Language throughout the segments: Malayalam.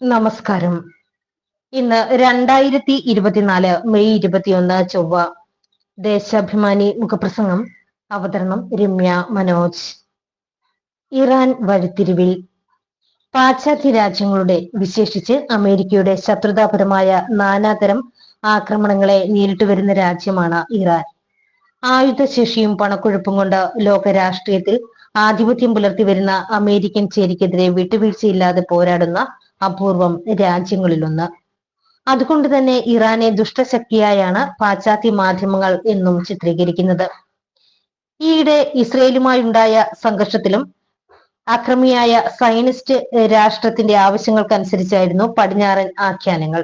നമസ്കാരം. ഇന്ന് രണ്ടായിരത്തി ഇരുപത്തിനാല് മെയ് ഇരുപത്തിയൊന്ന് ചൊവ്വ ദേശാഭിമാനി മുഖപ്രസംഗം അവതരണം രമ്യ മനോജ്. ഇറാൻ വഴിത്തിരിവിൽ പാശ്ചാത്യ രാജ്യങ്ങളുടെ വിശേഷിച്ച് അമേരിക്കയുടെ ശത്രുതാപരമായ നാനാതരം ആക്രമണങ്ങളെ നേരിട്ട് വരുന്ന രാജ്യമാണ് ഇറാൻ. ആയുധശേഷിയും പണക്കൊഴുപ്പും കൊണ്ട് ലോക രാഷ്ട്രീയത്തിൽ ആധിപത്യം പുലർത്തി വരുന്ന അമേരിക്കൻ ചേരിക്കെതിരെ വിട്ടുവീഴ്ചയില്ലാതെ പോരാടുന്ന അപൂർവം രാജ്യങ്ങളിലൊന്ന്. അതുകൊണ്ട് തന്നെ ഇറാനെ ദുഷ്ടശക്തിയായാണ് പാശ്ചാത്യ മാധ്യമങ്ങൾ എന്നും ചിത്രീകരിക്കുന്നത്. ഈയിടെ ഇസ്രയേലുമായുണ്ടായ സംഘർഷത്തിലും അക്രമിയായ സൈനിസ്റ്റ് രാഷ്ട്രത്തിന്റെ ആവശ്യങ്ങൾക്കനുസരിച്ചായിരുന്നു പടിഞ്ഞാറൻ ആഖ്യാനങ്ങൾ.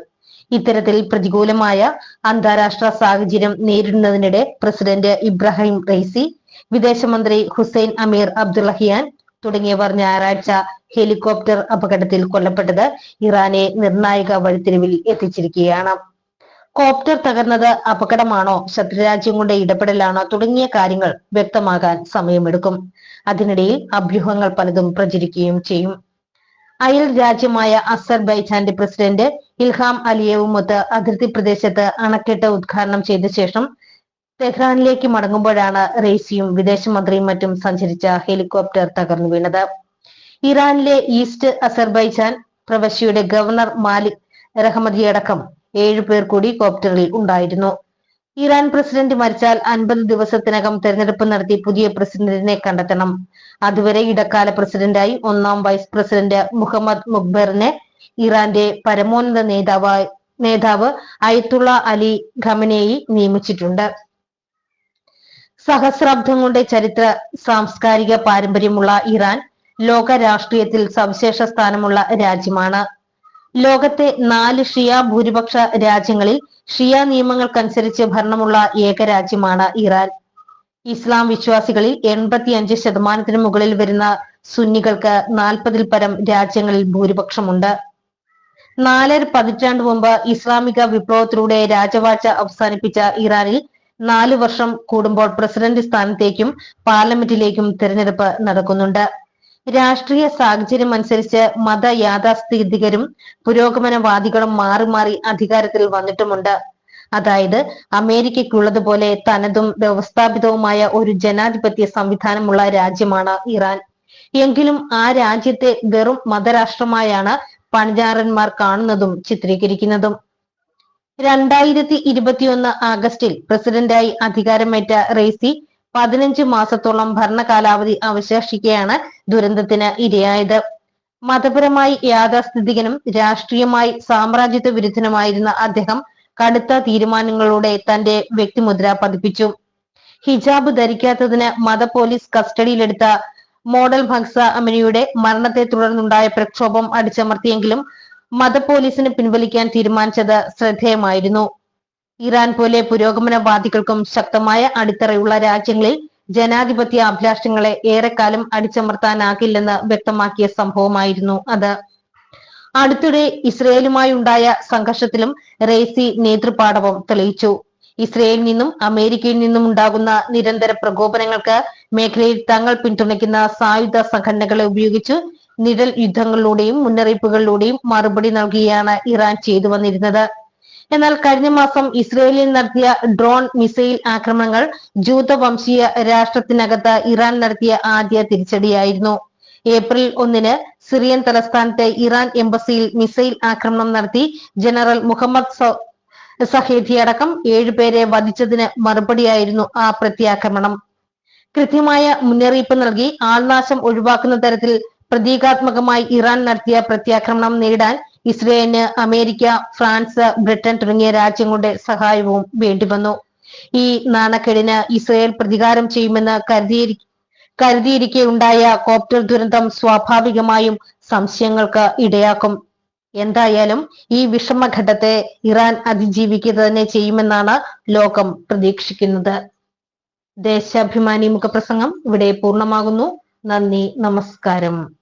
ഇത്തരത്തിൽ പ്രതികൂലമായ അന്താരാഷ്ട്ര സാഹചര്യം നേരിടുന്നതിനിടെ പ്രസിഡന്റ് ഇബ്രാഹിം റൈസി വിദേശമന്ത്രി ഹുസൈൻ അമീർ അബ്ദുള്ളഹിയാൻ തുടങ്ങിയവർ ഞായറാഴ്ച ഹെലികോപ്റ്റർ അപകടത്തിൽ കൊല്ലപ്പെട്ടത് ഇറാനെ നിർണായക വഴിത്തിരിവിൽ എത്തിച്ചിരിക്കുകയാണ്. കോപ്റ്റർ തകർന്നത് അപകടമാണോ? ശത്രുരാജ്യങ്ങളുടെ ഇടപെടലാണോ? തുടങ്ങിയ കാര്യങ്ങൾ വ്യക്തമാകാൻ സമയമെടുക്കും. അതിനിടയിൽ അഭ്യൂഹങ്ങൾ പലതും പ്രചരിക്കുകയും ചെയ്യും. അയൽ രാജ്യമായ അസർബൈജാന്റെ പ്രസിഡന്റ് ഇൽഹാം അലിയവുമൊത്ത് അതിർത്തി പ്രദേശത്ത് അണക്കെട്ട് ഉദ്ഘാടനം ചെയ്ത ശേഷം തെഹ്റാനിലേക്ക് മടങ്ങുമ്പോഴാണ് റെയ്സിയും വിദേശമന്ത്രിയും മറ്റും സഞ്ചരിച്ച ഹെലികോപ്റ്റർ തകർന്നു വീണത്. ഇറാനിലെ ഈസ്റ്റ് അസർബൈജാൻ പ്രവശ്യയുടെ ഗവർണർ മാലിക് റഹ്മദി അടക്കം ഏഴു പേർ കൂടി കോപ്റ്ററിൽ ഉണ്ടായിരുന്നു. ഇറാൻ പ്രസിഡന്റ് മരിച്ചാൽ അൻപത് ദിവസത്തിനകം തെരഞ്ഞെടുപ്പ് നടത്തി പുതിയ പ്രസിഡന്റിനെ കണ്ടെത്തണം. അതുവരെ ഇടക്കാല പ്രസിഡന്റായി ഒന്നാം വൈസ് പ്രസിഡന്റ് മുഹമ്മദ് മുഖ്ബറിനെ ഇറാന്റെ പരമോന്നത നേതാവായി നേതാവ് അയത്തുള്ള അലി ഖമനേയി നിയമിച്ചിട്ടുണ്ട്. സഹസ്രാബ്ദങ്ങളുടെ ചരിത്ര സാംസ്കാരിക പാരമ്പര്യമുള്ള ഇറാൻ ലോക രാഷ്ട്രീയത്തിൽ സവിശേഷ സ്ഥാനമുള്ള രാജ്യമാണ്. ലോകത്തെ നാല് ഷിയ ഭൂരിപക്ഷ രാജ്യങ്ങളിൽ ഷിയ നിയമങ്ങൾക്കനുസരിച്ച് ഭരണമുള്ള ഏക രാജ്യമാണ് ഇറാൻ. ഇസ്ലാം വിശ്വാസികളിൽ എൺപത്തിയഞ്ച് ശതമാനത്തിന് മുകളിൽ വരുന്ന സുന്നികൾക്ക് നാൽപ്പതിൽ പരം രാജ്യങ്ങളിൽ ഭൂരിപക്ഷമുണ്ട്. നാലര പതിറ്റാണ്ട് മുമ്പ് ഇസ്ലാമിക വിപ്ലവത്തിലൂടെ രാജവാഴ്ച അവസാനിപ്പിച്ച ഇറാനിൽ നാലു വർഷം കൂടുമ്പോൾ പ്രസിഡന്റ് സ്ഥാനത്തേക്കും പാർലമെന്റിലേക്കും തിരഞ്ഞെടുപ്പ് നടക്കുന്നുണ്ട്. രാഷ്ട്രീയ സാഹചര്യം അനുസരിച്ച് മത യാഥാസ്ഥിതികരും പുരോഗമനവാദികളും മാറി മാറി അധികാരത്തിൽ വന്നിട്ടുമുണ്ട്. അതായത് അമേരിക്കയ്ക്കുള്ളതുപോലെ തനതും വ്യവസ്ഥാപിതവുമായ ഒരു ജനാധിപത്യ സംവിധാനമുള്ള രാജ്യമാണ് ഇറാൻ. എങ്കിലും ആ രാജ്യത്തെ വെറും മതരാഷ്ട്രമായാണ് പണിജാറന്മാർ കാണുന്നതും ചിത്രീകരിക്കുന്നതും. രണ്ടായിരത്തി ഇരുപത്തിയൊന്ന് ആഗസ്റ്റിൽ പ്രസിഡന്റായി അധികാരമേറ്റ റെയ്സി പതിനഞ്ച് മാസത്തോളം ഭരണകാലാവധി അവശേഷിക്കെയാണ് ദുരന്തത്തിന് ഇരയായത്. മതപരമായി യാഥാസ്ഥിതികനും രാഷ്ട്രീയമായി സാമ്രാജ്യത്വ വിരുദ്ധനുമായിരുന്ന അദ്ദേഹം കടുത്ത തീരുമാനങ്ങളോടെ തന്റെ വ്യക്തിമുദ്ര പതിപ്പിച്ചു. ഹിജാബ് ധരിക്കാത്തതിന് മത പോലീസ് കസ്റ്റഡിയിലെടുത്ത മോഡൽ ഭക്സ അമിനിയുടെ മരണത്തെ തുടർന്നുണ്ടായ പ്രക്ഷോഭം അടിച്ചമർത്തിയെങ്കിലും മത പോലീസിന് പിൻവലിക്കാൻ തീരുമാനിച്ചത് ശ്രദ്ധേയമായിരുന്നു. ഇറാൻ പോലെ പുരോഗമനവാദികൾക്കും ശക്തമായ അടിത്തറയുള്ള രാജ്യങ്ങളിൽ ജനാധിപത്യ അഭിലാഷങ്ങളെ ഏറെക്കാലം അടിച്ചമർത്താനാകില്ലെന്ന് വ്യക്തമാക്കിയ സംഭവമായിരുന്നു അത്. അടുത്തിടെ ഇസ്രയേലുമായി ഉണ്ടായ സംഘർഷത്തിലും റേസി നേതൃപാടവം തെളിയിച്ചു. ഇസ്രയേലിൽ നിന്നും അമേരിക്കയിൽ നിന്നും ഉണ്ടാകുന്ന നിരന്തര പ്രകോപനങ്ങൾക്ക് മേഖലയിൽ തങ്ങൾ പിന്തുണയ്ക്കുന്ന സായുധ സംഘടനകളെ ഉപയോഗിച്ചു നിഴൽ യുദ്ധങ്ങളിലൂടെയും മുന്നറിയിപ്പുകളിലൂടെയും മറുപടി നൽകുകയാണ് ഇറാൻ ചെയ്തു വന്നിരുന്നത്. എന്നാൽ കഴിഞ്ഞ മാസം ഇസ്രയേലിൽ നടത്തിയ ഡ്രോൺ മിസൈൽ ആക്രമണങ്ങൾ ജൂതവംശീയ രാഷ്ട്രത്തിനകത്ത് ഇറാൻ നടത്തിയ ആദ്യ തിരിച്ചടിയായിരുന്നു. ഏപ്രിൽ ഒന്നിന് സിറിയൻ തലസ്ഥാനത്തെ ഇറാൻ എംബസിയിൽ മിസൈൽ ആക്രമണം നടത്തി ജനറൽ മുഹമ്മദ് സഹേദി അടക്കം ഏഴുപേരെ വധിച്ചതിന് മറുപടിയായിരുന്നു ആ പ്രത്യാക്രമണം. കൃത്യമായ മുന്നറിയിപ്പ് നൽകി ആൾനാശം ഒഴിവാക്കുന്ന തരത്തിൽ പ്രതീകാത്മകമായി ഇറാൻ നടത്തിയ പ്രത്യാക്രമണം നേരിടാൻ ഇസ്രയേലിന് അമേരിക്ക ഫ്രാൻസ് ബ്രിട്ടൻ തുടങ്ങിയ രാജ്യങ്ങളുടെ സഹായവും വേണ്ടിവന്നു. ഈ നാണക്കേടിന് ഇസ്രയേൽ പ്രതികാരം ചെയ്യുമെന്ന് കരുതിയിരി കരുതിയിരിക്കെ ഉണ്ടായ കോപ്റ്റർ ദുരന്തം സ്വാഭാവികമായും സംശയങ്ങൾക്ക് ഇടയാക്കും. എന്തായാലും ഈ വിഷമഘട്ടത്തെ ഇറാൻ അതിജീവിക്കുക തന്നെ ചെയ്യുമെന്നാണ് ലോകം പ്രതീക്ഷിക്കുന്നത്. ദേശാഭിമാനി മുഖപ്രസംഗം ഇവിടെ പൂർണമാകുന്നു. നന്ദി നമസ്കാരം.